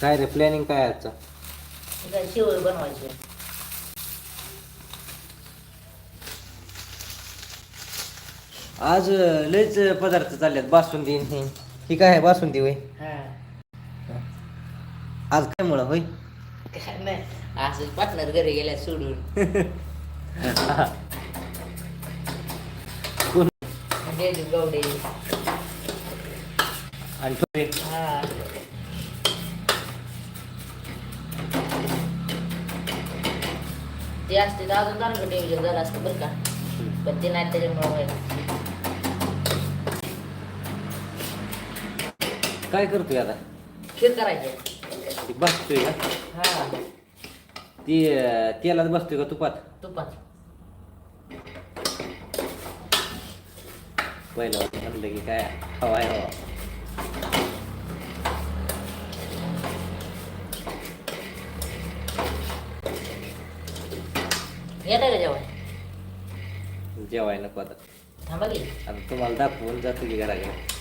काय रे प्लॅनिंग काय आजचं? काय शेवळ बनवायचे. आज अं, लयच पदार्थ चाललेत बासुंदी आणि हे ही काय आहे बासुंदी होय? हा. आज काय मुळे होय? काय नाही असं पार्टनर घरी गेल्या सोडून. कोण? गेली गवडे. आणि तो. हा. ते असते तर अजून चांगलं टेन्शन झालं असतं बरं का. पण ते नाही त्याच्यामुळे व्हायला काय करतोय आता? खीर करायचे. ती बसतोय का? हा. ती अं, तेलात बसतोय का तुपात? तुपात. पहिलं म्हटलं की काय हवा आहे हवा. येत आहे का जेवण? जेवाय नको आता. थांबा की. आता तुम्हाला दाखवून जातो की घराकडे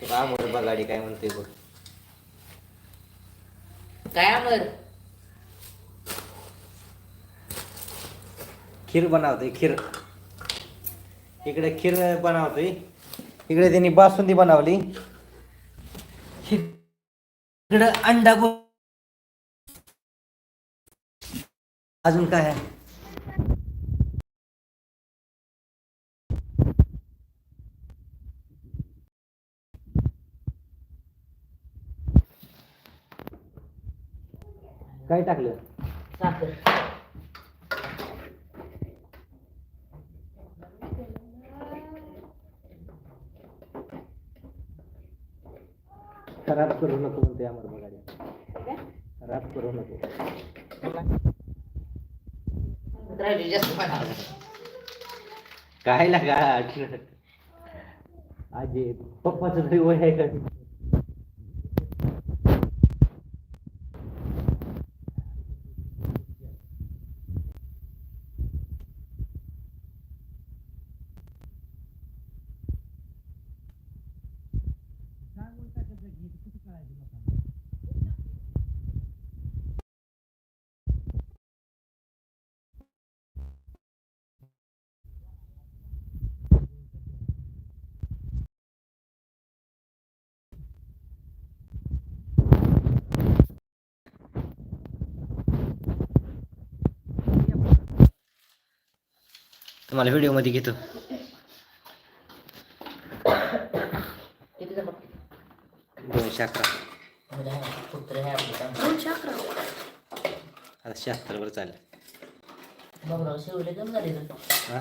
तो बगाडी काय म्हणते बघ. काय आमर खीर बनवतोय खीर. इकडे खीर बनवतोय. इकडे त्यांनी बासुंदी बनवली. इकडे अंडा गो अजून काय आहे? काय टाकलं? साखर. खराब करू नको म्हणते अमर बघाडी खराब करू नको. काय लागा आजी पप्पाचं तरी वय आहे का? तुम्हाला व्हिडिओमध्ये घेतो किती जण दोनशे पुत्र आपलं आता शहात्तर वर चालेल. शेवले झाले तर हा?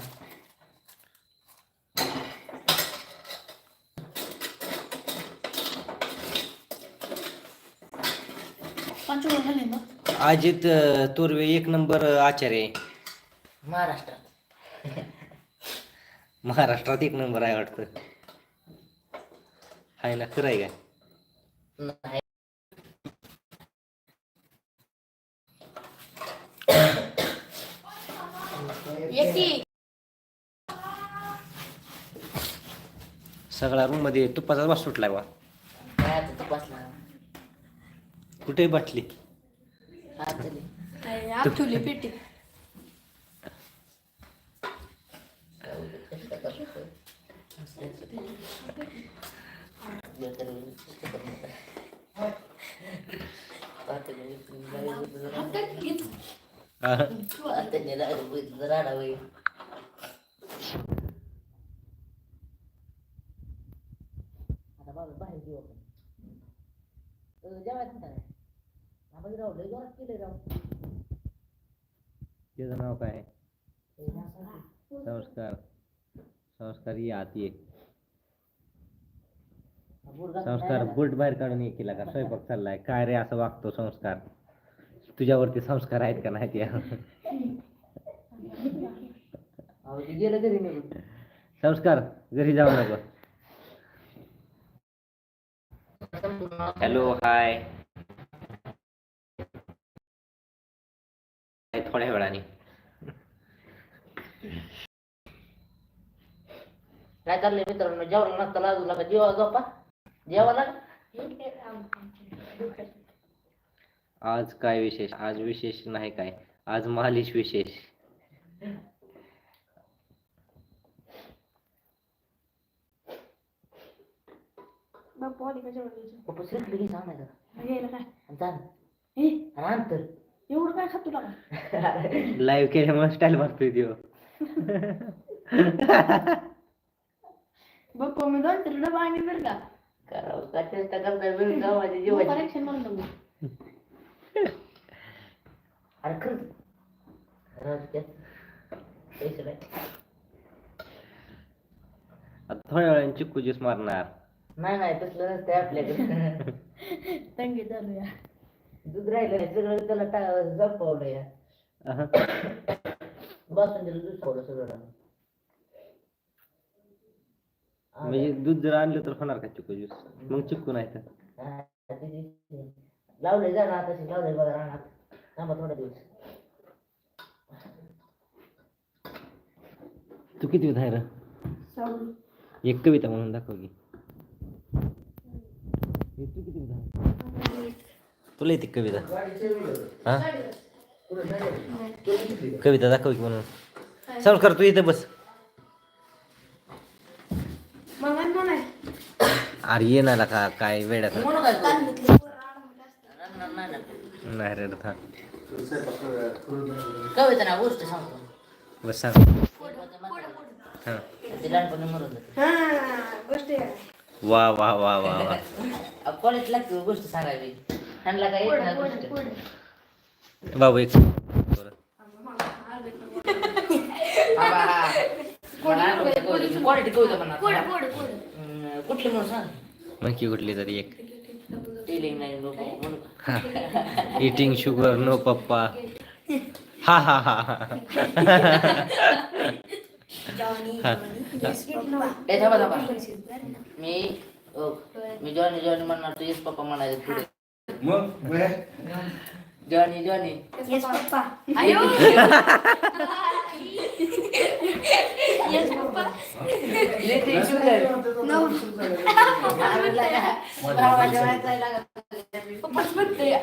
अजित अं, तोरवे एक नंबर आचार्य. आहे महाराष्ट्रात महाराष्ट्रात एक नंबर आहे वाटतं. आहे ना खरं आहे काय नाही सगळ्या रूममध्ये तुपाचा वास सुटलाय बा. काय त्याचं नाव काय? संस्कार. संस्कार ये आत ये संस्कार बुट बाहेर काढून ये केला का? स्वयंपाक चाललाय. काय रे असं वागतो संस्कार? तुझ्यावरती संस्कार आहेत का नाही त्या गेलं घरी निघून. संस्कार घरी जाऊ नको. Hello hi. थोड्या वेळाने. काय चाललंय मित्रांनो? जेवण नसता लागू लागा जेवा झोपा. आज काय विशेष? आज विशेष नाही काय. आज मालिश विशेष. हे? एवढं काय खातो लागा लाईव्ह केल्यामुळे स्टाईल मारतोय देव बाप्पा मी दोन तरी डबा आणि बरं का. करावं का? चेष्टा करता वेळ गावाची जेवायची करेक्शन म्हणलं मी अरे खरंच. पैसे थोड्या वेळाने चिक्कू ज्यूस मारणार. नाही नाही तसलं नसतं आपल्याकडे. तंगी चालू या. दूध राहिलं नाही सगळं त्याला टा जपवलं या. अहं. बासुंदीला दूध पावलं सगळं. म्हणजे दूध जर आणलं तर होणार का चिक्कू ज्यूस? मग चिक्कू नाही तर? हा, ते दिसते. लावले जा ना तशी लावले बघा रानात थांबा थोडा दिवस. तू किती आहे रे? एक कविता म्हणून दाखव की. हे तू किती आहे तुला येते कविता. हा? कविता दाखव की म्हणून. संस्कार तू इथे बस. अरे ये ना का काय वेड्यात म्हणू काय तू? तांदूळ नाही, नाही, नाही. नाही रे था कविता ना गोष्ट सांगतो. बस सांग. हा. लहानपणी मरून हा वा वा वा वा वा. कॉलेज लागते गोष्ट सांगायची ह्यांना काय गोष्ट. बाबू एक हा. कुठली म्हणून सांग. मग की कुठली तरी एक. टेलिंग नाही नको म्हणू इटिंग शुगर नो पप्पा हा हा हा हा ए, थांबा थांबा मी ओ, मी जॉनी जॉनी म्हणणार तू येस पप्पा म्हणायचं पुढे जॉनी जॉनी येस पप्पा आयो yes papa electric sugar no पप्पाच म्हणते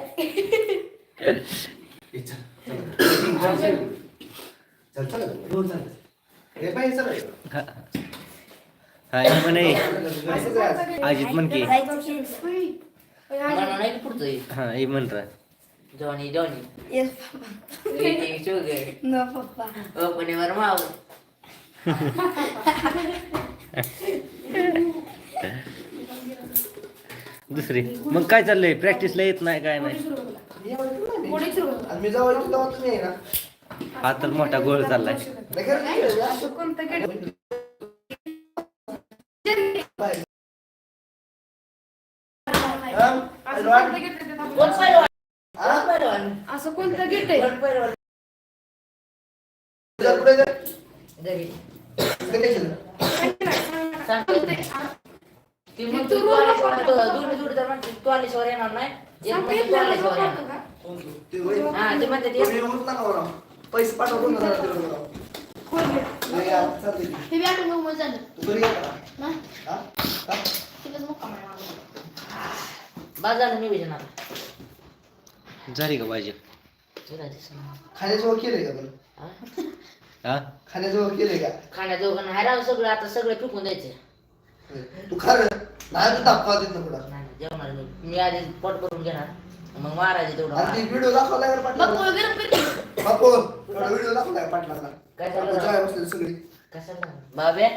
हाय म्हणे अजित म्हण की. म्हणून नाही पुढचं हे. हा हे म्हण रा Johnny Johnny yes papa electric sugar no papa ओपणीवर माव दुसरी. मग काय चाललंय? प्रॅक्टिसला येत नाही काय नाही. हा तर मोठा गोळ चाललाय. कोणतं? असं कोणतं गेट आहे घरी. ती म्हणते तू तू येणार नाही एक म्हणते तू येणार. हा ते म्हणते ते. पैसे पाठवतो ना जरा तिकडे बरं. लय या, चालतंय की. हे बॅट मूव झालं तू घरी ये का? ना हा? हा? तिथेच मुक्काम आहे माझा. बाद झालं मी विजणार झाली का पाहिजे खाण्याजवळ केलंय का बरं हा? खाण्याजवळ केलंय का? खाण्याजोगं नाही राव सगळं आता सगळं फेकून द्यायचं तू खा रे. नाही तू दाखवा देत ना नाही नाही, जेवणार मी. मी आधी पोट करून घेणार. मग मारायचे तेवढं आणि ती मार. व्हिडिओ का. बापू एवढा व्हिडिओ दाखवलाय पाटलाला? काय चाललं? सगळी. कसं बाबे?